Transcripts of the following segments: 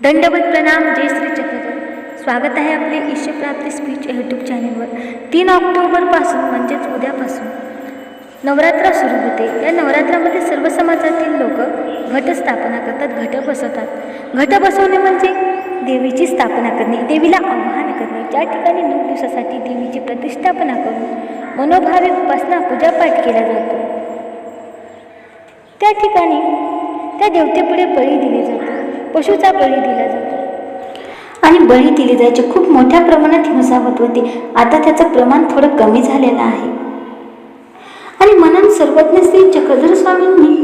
दंडवत प्रणाम जय श्री चक्रधर स्वागत आहे आपले ईश्वप्राप्ती स्पीच यूट्यूब चॅनेलवर तीन ऑक्टोबरपासून म्हणजेच उद्यापासून नवरात्र सुरू होते. या नवरात्रामध्ये सर्व समाजातील लोक घटस्थापना करतात घट बसवतात. घट बसवणे म्हणजे देवीची स्थापना करणे देवीला आवाहन करणे. ज्या ठिकाणी नऊ दिवसासाठी देवीची प्रतिष्ठापना करून मनोभावे उपासना पूजापाठ केला जातो त्या ठिकाणी त्या देवतेपुढे बळी दिली जाते पशुचा बळी दिला जातो. आणि बळी दिली जायची खूप मोठ्या प्रमाणात हिंसा होत. होती आता त्याचं प्रमाण थोडं कमी झालेलं आहे. आणि म्हणून सर्वज्ञ श्री चक्रधर स्वामींनी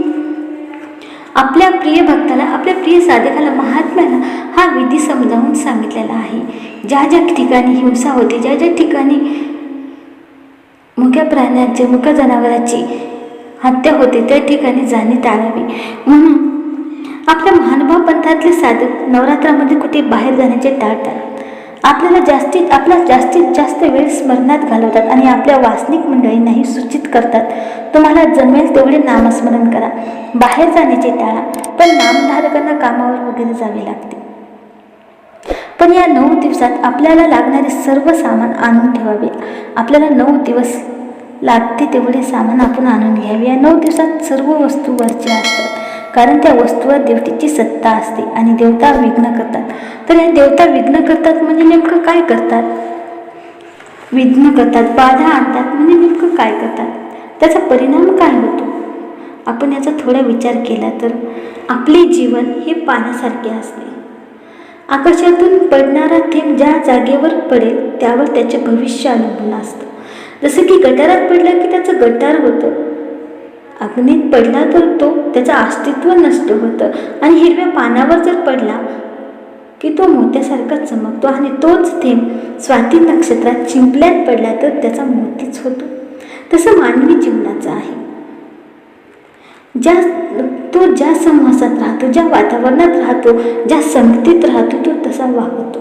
आपल्या प्रिय भक्ताला आपल्या प्रिय साधकाला महात्म्याला हा विधी समजावून सांगितलेला आहे. ज्या ज्या ठिकाणी हिंसा होते ज्या ज्या ठिकाणी मुख्या प्राण्याचे मुख्या जनावराची हत्या होते त्या ठिकाणी जाणे टाळावी. म्हणून महानुभाव साधक नवरात्रामध्ये कुठे बाहेर जाण्याचे टाळतात आपल्याला जास्तीत आपला जास्तीत जास्त वेळ स्मरणात घालवतात आणि आपल्या वासनिक मंडळींनाही सूचित करतात. तुम्हाला जमेल तेवढे नामस्मरण करा. बाहेर जाण्याचे टाळा पण नामधारकांना कामावर वगैरे जावे लागते. पण या नऊ दिवसात आपल्याला लागणारे सर्व सामान आणून ठेवावे. आपल्याला नऊ दिवस लागते तेवढे सामान आपण आणून घ्यावे. या नऊ दिवसात सर्व वस्तू वरच्या असतात. कारण त्या वस्तूवर देवतेची सत्ता असते आणि देवता विघ्न करतात. तर या देवता विघ्न करतात म्हणजे नेमकं काय करतात? विघ्न करतात बाधा आणतात म्हणजे नेमकं काय करतात? त्याचा परिणाम काय होतो? आपण याचा थोडा विचार केला तर आपले जीवन हे पाण्यासारखे असते. आकाशातून पडणारा थेंब ज्या जागेवर पडेल त्यावर त्याचे भविष्य अवलंबून असतं. जसं की गटारात पडलं की त्याचं गटार होतं. अग्नीत पडला तर तो त्याचं अस्तित्व नष्ट होतं. आणि हिरव्या पानावर जर पडला की तो मोत्यासारखा चमकतो आणि तोच थेंब स्वाती नक्षत्रात चिंपल्यात पडला तर त्याचा मोतीच होतो. तसं मानवी जीवनाचं आहे. ज्या तो ज्या समासात राहतो ज्या वातावरणात राहतो ज्या संगतीत राहतो तो तसा वागतो.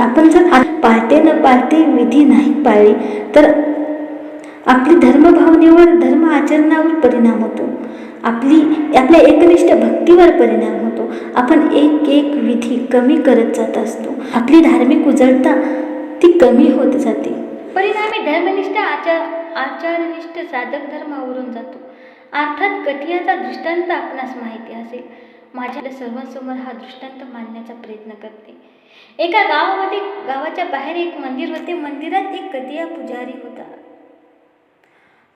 आपण जर पाळते न पाळते विधी नाही पाळली तर आपली धर्मभावनेवर धर्म आचरणावर परिणाम होतो. आपली आपल्या एकनिष्ठ भक्तीवर परिणाम होतो. आपण एक एक विधी कमी करत जात असतो. आपली धार्मिक उजळता ती कमी होत जाते. परिणामी धर्मनिष्ठ आचार आचारनिष्ठ साधक धर्मावरून जातो. अर्थात कटियाचा दृष्टांत आपणास माहिती असेल. माझ्या सर्वांसमोर हा दृष्टांत मांडण्याचा प्रयत्न करते. एका गावामध्ये गावाच्या बाहेर एक मंदिर होते. मंदिरात एक कटिया पुजारी होता.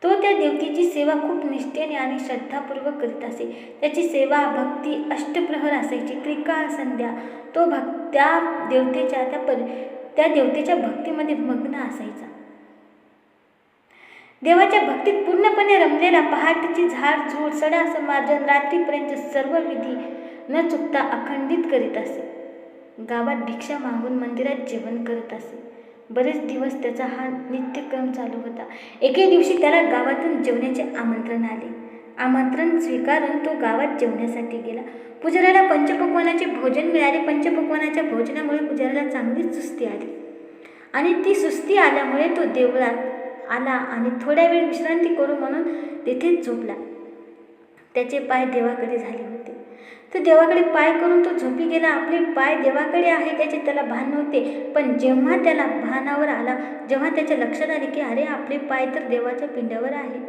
तो त्या देवतेची सेवा खूप निष्ठेने आणि श्रद्धापूर्वक करीत असे. त्याची सेवा भक्ती अष्टप्रहर असायची. त्रिकाळ संध्या तो भक् त्या देवतेच्या त्या पर त्या देवतेच्या भक्तीमध्ये मग्न असायचा. देवाच्या भक्तीत पूर्णपणे रमलेला पहाटेची झाड झूड सडा समाजन रात्रीपर्यंत सर्व विधी न चुकता अखंडित करीत असे. गावात भिक्षा मागून मंदिरात जेवण करत असे. बरेच दिवस त्याचा हा नित्यक्रम चालू होता. एके दिवशी त्याला गावातून जेवण्याचे आमंत्रण आले. आमंत्रण स्वीकारून तो गावात जेवण्यासाठी गेला. पुजाऱ्याला पंचपक्वानाचे भोजन मिळाले. पंचपक्वानाच्या भोजनामुळे पुजाऱ्याला चांगलीच सुस्ती आली. आणि ती सुस्ती आल्यामुळे तो देवळात आला आणि थोड्या वेळ विश्रांती करू म्हणून तेथे झोपला. त्याचे पाय देवाकडे झाले होते. तो देवाकडे पाय करून तो झोपी गेला. आपले पाय देवाकडे आहे त्याचे त्याला भान नव्हते. पण जेव्हा त्याला भानावर आला जेव्हा त्याच्या लक्षात आले की अरे आपले पाय तर देवाच्या पिंड्यावर आहे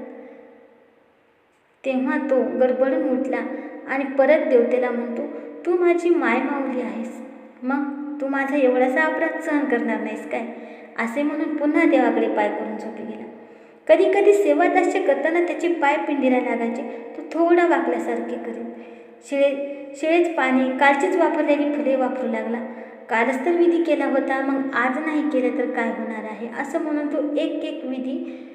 तेव्हा तो गडबडून उठला आणि परत देवतेला म्हणतो तू माझी माय माऊली आहेस. मग तू माझा एवढासा अपराध सहन करणार नाहीस काय? असे म्हणून पुन्हा देवाकडे पाय करून झोपी गेला. कधी कधी सेवादास्य करताना त्याचे पाय पिंडीला लागायचे तो थोडा वाकल्यासारखे करेल शिळे शिळेच पाणी कालचीच वापरलेली फुले वापरू लागला. कालच तर विधी केला होता मग आज नाही केलं तर काय होणार आहे? असं म्हणून तो एक एक विधी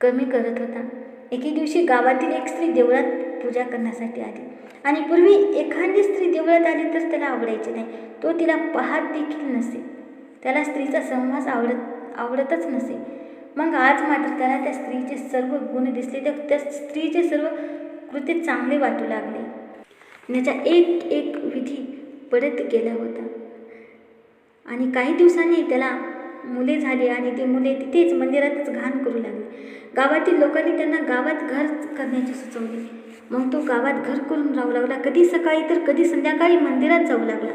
कमी करत होता. एके दिवशी गावातील एक स्त्री देवळात पूजा करण्यासाठी आली. आणि पूर्वी एखादी स्त्री देवळात आली तर त्याला आवडायचे नाही. तो तिला पाहत देखील नसे. त्याला स्त्रीचा सहवास आवडत आवडतच नसे. मग आज मात्र त्याला त्या स्त्रीचे सर्व गुण दिसले. त्या स्त्रीचे सर्व कृती चांगले वाटू लागले. आणि त्याचा एक एक विधी पडत गेला होता. आणि काही दिवसांनी त्याला मुले झाली आणि ते मुले तिथेच मंदिरातच घाण करू लागले. गावातील लोकांनी त्यांना गावात घर करण्याचे सुचवले. मग तो गावात घर करून राहू लागला. कधी सकाळी तर कधी संध्याकाळी मंदिरात जाऊ लागला.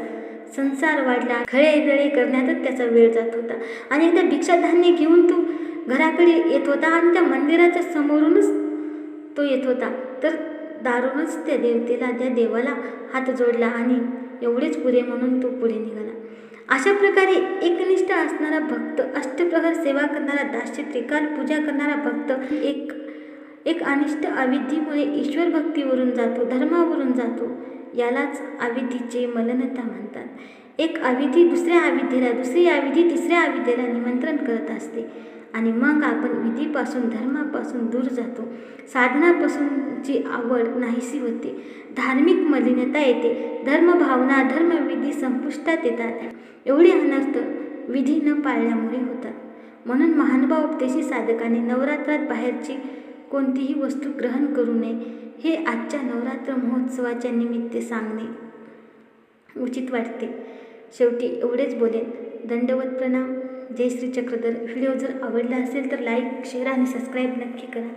संसार वाढला. खळेगळे करण्यातच त्याचा वेळ जात होता. आणि एकदा भिक्षाधान्य घेऊन तो घराकडे येत होता आणि त्या मंदिराच्या समोरूनच तो येत होता. तर दारूनच त्या देवतेला त्या देवाला हात जोडला आणि एवढेच पुरे म्हणून तो पुढे निघाला. अशा प्रकारे एकनिष्ठ असणारा भक्त अष्टप्रहर सेवा करणारा दास्य त्रिकाल पूजा करणारा भक्त एक एक अनिष्ट अविधीमुळे ईश्वर भक्तीवरून जातो धर्मावरून जातो यालाच अविधीचे मलनता म्हणतात. एक आविधी दुसऱ्या आविधीला दुसरी आविधी तिसऱ्या आविधीला निमंत्रण करत असते. आणि मग आपण विधीपासून धर्मापासून दूर जातो. साधनापासूनची आवड नाहीशी होते. धार्मिक मलिनता येते. धर्मभावना धर्मविधी संपुष्टात येतात. एवढे अनर्थ विधी न पाळल्यामुळे होतात. म्हणून महानुभाव उपदेशी साधकाने नवरात्रात बाहेरची कोणतीही वस्तू ग्रहण करू नये. हे आजच्या नवरात्र महोत्सवाच्या निमित्त सांगणे. उचित वाटते. शेवटी एवढेच बोलेन. दंडवत प्रणाम. जय श्री चक्रधर. व्हिडिओ जर आवडला असेल तर लाईक शेअर आणि सबस्क्राईब नक्की करा.